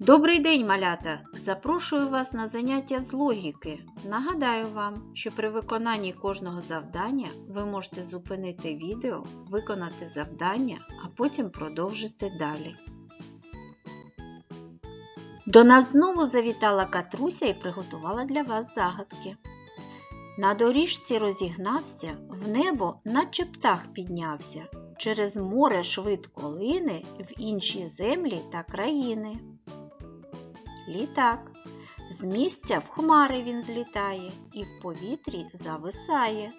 Добрий день, малята! Запрошую вас на заняття з логіки. Нагадаю вам, що при виконанні кожного завдання ви можете зупинити відео, виконати завдання, а потім продовжити далі. До нас знову завітала Катруся і приготувала для вас загадки. На доріжці розігнався, в небо, наче птах піднявся, через море швидко лине в інші землі та країни. Літак. З місця в хмари він злітає і в повітрі зависає.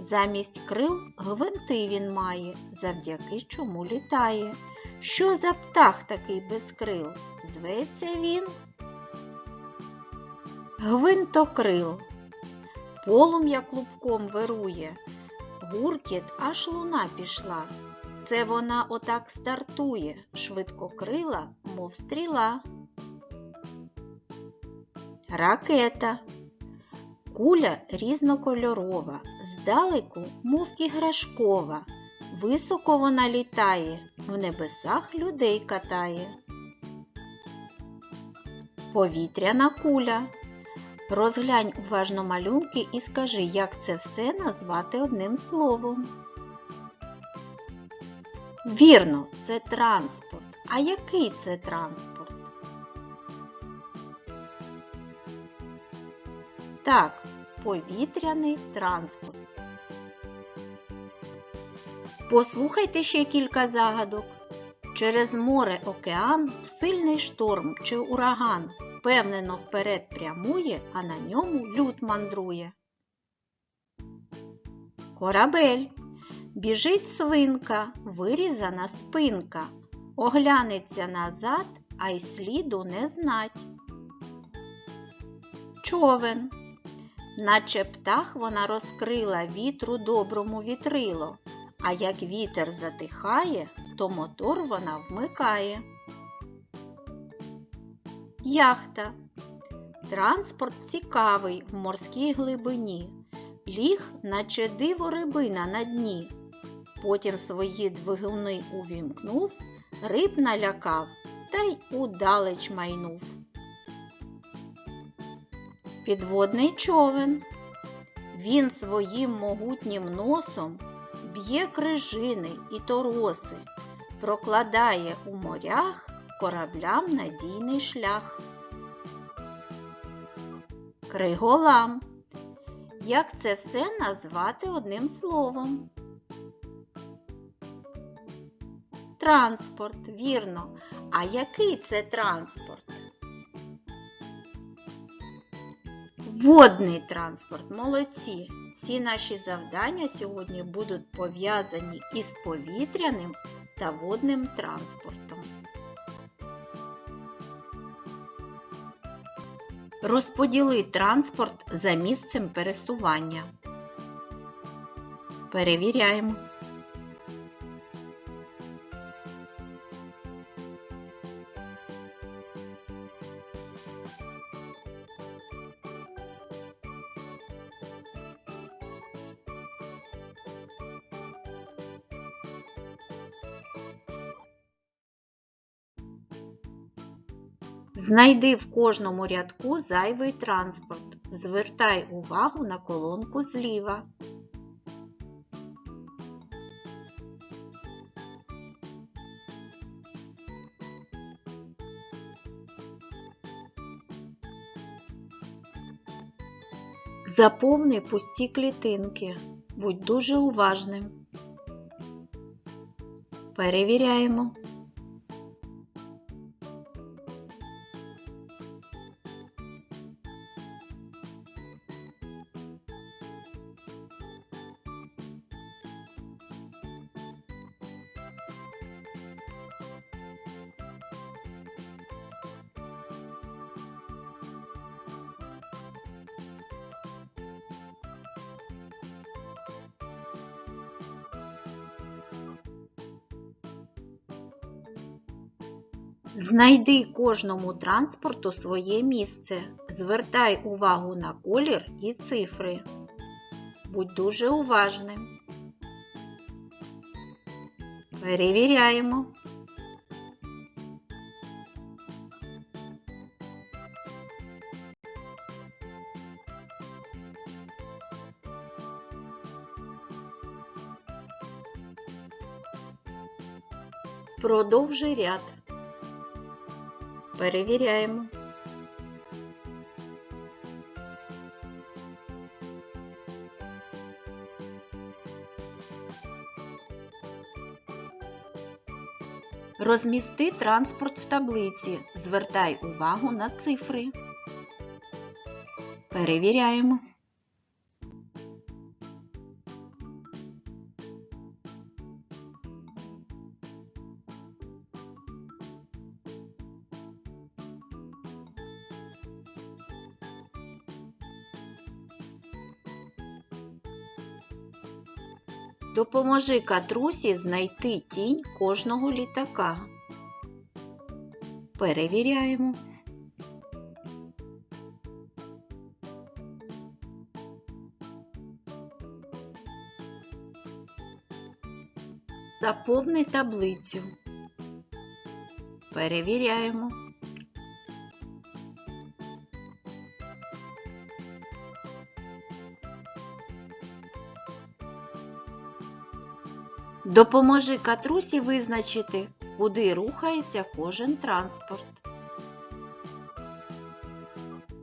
Замість крил гвинти він має, завдяки чому літає. Що за птах такий без крил? Зветься він Гвинтокрил. Полум'я клубком вирує, гуркіт аж луна пішла. Це вона отак стартує, швидкокрила, мов стріла. Ракета. Куля різнокольорова, здалеку, мов іграшкова. Високо вона літає, в небесах людей катає. Повітряна куля. Розглянь уважно малюнки і скажи, як це все назвати одним словом. Вірно, це транспорт. А який це транспорт? Так, повітряний транспорт. Послухайте ще кілька загадок. Через море океан сильний шторм чи ураган впевнено вперед прямує, а на ньому люд мандрує. Корабель. Біжить свинка, вирізана спинка, оглянеться назад, а й сліду не знать. Човен. Наче птах вона розкрила вітру доброму вітрило, а як вітер затихає, то мотор вона вмикає. Яхта. Транспорт цікавий в морській глибині. Ліг, наче диво рибина на дні. Потім свої двигуни увімкнув, риб налякав та й удалеч майнув. Підводний човен. Він своїм могутнім носом б'є крижини і тороси, прокладає у морях кораблям надійний шлях. Криголам. Як це все назвати одним словом? Транспорт, вірно. А який це транспорт? Водний транспорт, молодці! Всі наші завдання сьогодні будуть пов'язані із повітряним та водним транспортом. Розподіли транспорт за місцем пересування. Перевіряємо. Знайди в кожному рядку зайвий транспорт. Звертай увагу на колонку зліва. Заповни пусті клітинки. Будь дуже уважним. Перевіряємо. Знайди кожному транспорту своє місце. Звертай увагу на колір і цифри. Будь дуже уважним. Перевіряємо. Продовжи ряд. Перевіряємо. Розмісти транспорт в таблиці. Звертай увагу на цифри. Перевіряємо. Допоможи катрусі знайти тінь кожного літака. Перевіряємо. Заповни таблицю. Перевіряємо. Допоможи катрусі визначити, куди рухається кожен транспорт.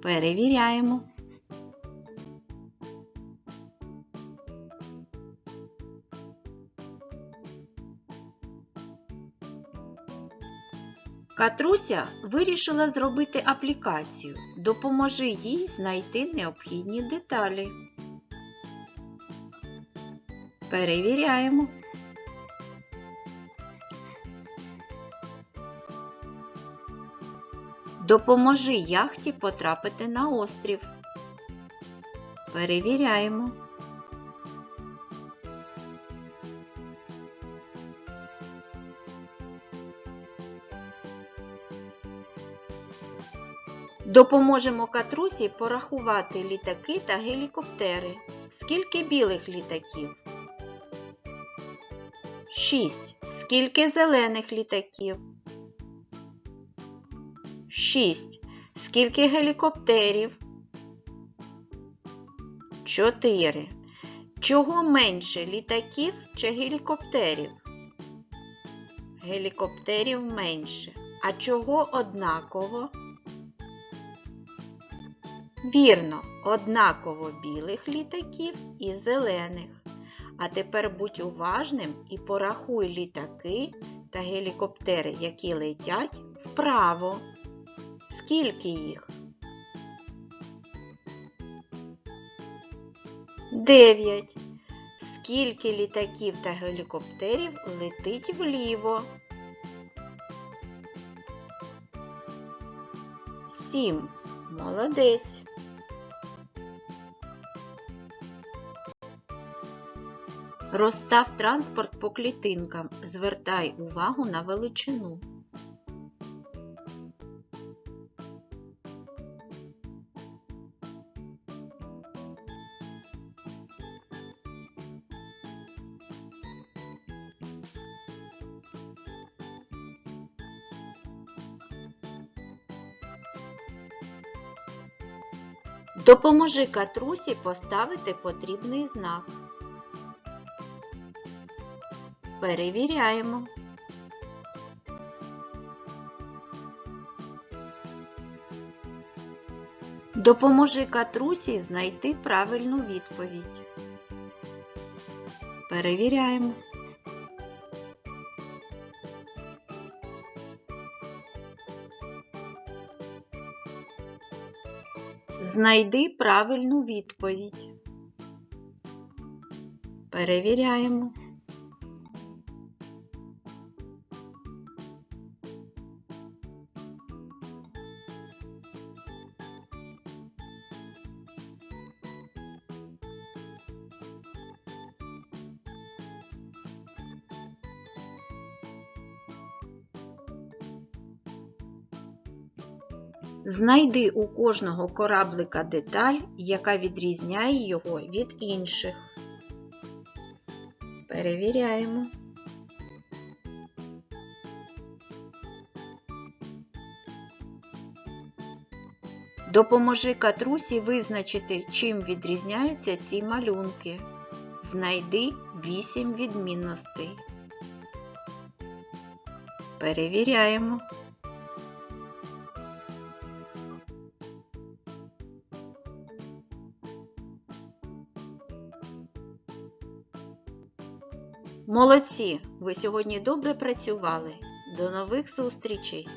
Перевіряємо. Катруся вирішила зробити аплікацію. Допоможи їй знайти необхідні деталі. Перевіряємо. Допоможи яхті потрапити на острів. Перевіряємо. Допоможемо катрусі порахувати літаки та гелікоптери. Скільки білих літаків? 6. Скільки зелених літаків? 6. Скільки гелікоптерів? 4. Чого менше літаків чи гелікоптерів? Гелікоптерів менше. А чого однаково? Вірно, однаково білих літаків і зелених. А тепер будь уважним і порахуй літаки та гелікоптери, які летять вправо. Скільки їх? Дев'ять. Скільки літаків та гелікоптерів летить вліво? Сім. Молодець. Розстав транспорт по клітинкам. Звертай увагу на величину. Допоможи катрусі поставити потрібний знак. Перевіряємо. Допоможи катрусі знайти правильну відповідь. Перевіряємо. Знайди правильну відповідь. Перевіряємо. Знайди у кожного кораблика деталь, яка відрізняє його від інших. Перевіряємо. Допоможи катрусі визначити, чим відрізняються ці малюнки. Знайди 8 відмінностей. Перевіряємо. Молодці! Ви сьогодні добре працювали. До нових зустрічей!